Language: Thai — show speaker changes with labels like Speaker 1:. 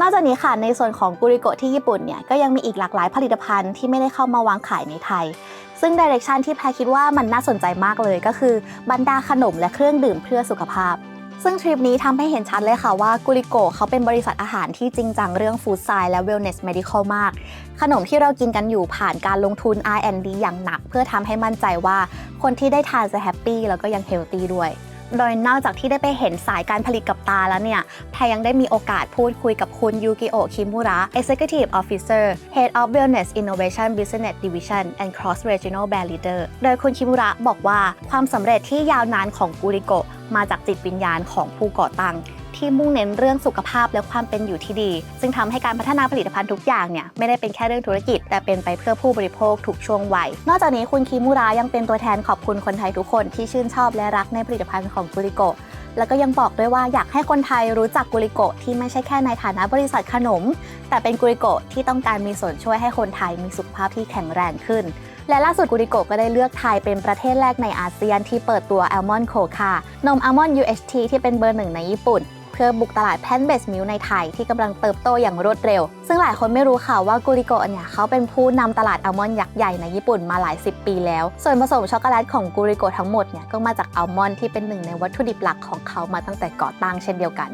Speaker 1: นอกจากนี้ค่ะในส่วนของกุริโกะที่ญี่ปุ่นเนี่ยก็ยังมีอีกหลากหลายผลิตภัณฑ์ที่ไม่ได้เข้ามาวางขายในไทย ซึ่งดิเรกชันที่แพรคิดว่ามันน่าสนใจมากเลยก็คือบรรดาขนมและเครื่องดื่มเพื่อสุขภาพ ซึ่งทริปนี้ทำให้เห็นชัดเลยค่ะว่ากุริโกะเขาเป็นบริษัทอาหารที่จริงจังเรื่องฟู้ดไซน์และ wellness medical มาก ขนมที่เรากินกันอยู่ผ่านการลงทุน R&D อย่างหนัก เพื่อทำให้มั่นใจว่าคนที่ได้ทานจะแฮปปี้แล้วก็ยังเฮลตี้ด้วย โดยนอกจากที่ได้ไปเห็นสายการผลิตกับตาแล้วเนี่ย แพรยังได้มีโอกาสพูดคุยกับคุณยูกิโอะคิมูระ Executive Officer Head of Wellness Innovation Business Division and Cross Regional Brand Leader โดยคุณคิมูระบอกว่าความสำเร็จที่ยาวนานของกูริโกะมาจากจิตวิญญาณของผู้ก่อตั้ง ที่มุ่งเน้นเรื่องสุขภาพและความเป็นอยู่ที่ดี ซึ่งทำให้การพัฒนาผลิตภัณฑ์ทุกอย่างเนี่ยไม่ได้เป็นแค่เรื่องธุรกิจ แต่เป็นไปเพื่อผู้บริโภคทุกช่วงวัย นอกจากนี้คุณคิมุระยังเป็นตัวแทนขอบคุณคนไทยทุกคนที่ชื่นชอบและรักในผลิตภัณฑ์ของกุริโกะแล้วก็ยังบอกด้วยว่าอยากให้คนไทยรู้จักกุริโกะที่ไม่ใช่แค่ในฐานะบริษัทขนม แต่เป็นกุริโกะที่ต้องการมีส่วนช่วยให้คนไทยมีสุขภาพที่แข็งแรงขึ้น และล่าสุดกุริโกะก็ได้เลือกไทยเป็นประเทศแรกในอาเซียนที่เปิดตัวอัลมอนโคคานมอัลมอนด์ UHT ที่เป็นเบอร์หนึ่งในญี่ปุ่น เพื่อบุกตลาดแพนเบสมิลในไทยที่กำลังเติบโตอย่างรวดเร็ว ซึ่งหลายคนไม่รู้ค่ะว่ากูริโกะเนี่ยเขาเป็นผู้นำตลาดอัลมอนด์ยักษ์ใหญ่ในญี่ปุ่นมาหลายสิบปีแล้ว ส่วนผสมช็อกโกแลตของกูริโกะทั้งหมดเนี่ยก็มาจากอัลมอนด์ที่เป็นหนึ่งในวัตถุดิบหลักของเขามาตั้งแต่ก่อตั้งเช่นเดียวกัน